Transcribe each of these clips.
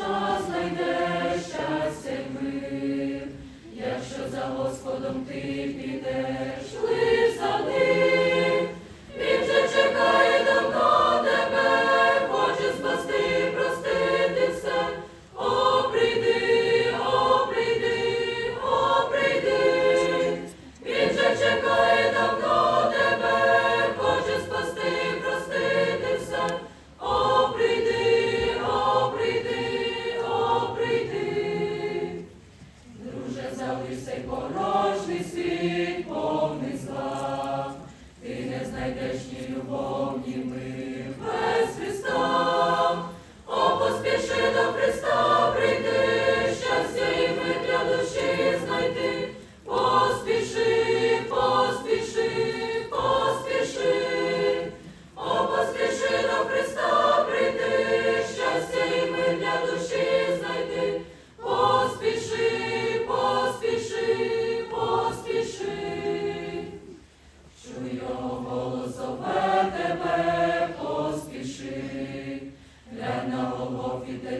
що знайде щастя мир, якщо за Господом ти піде. Zeurisei Boron.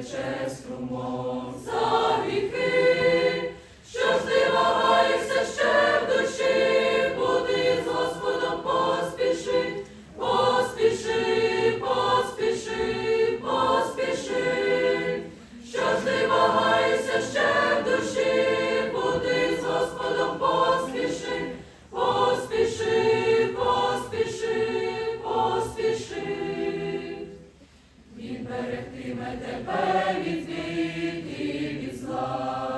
тече струмом. берегтиме тебе від віки від зла.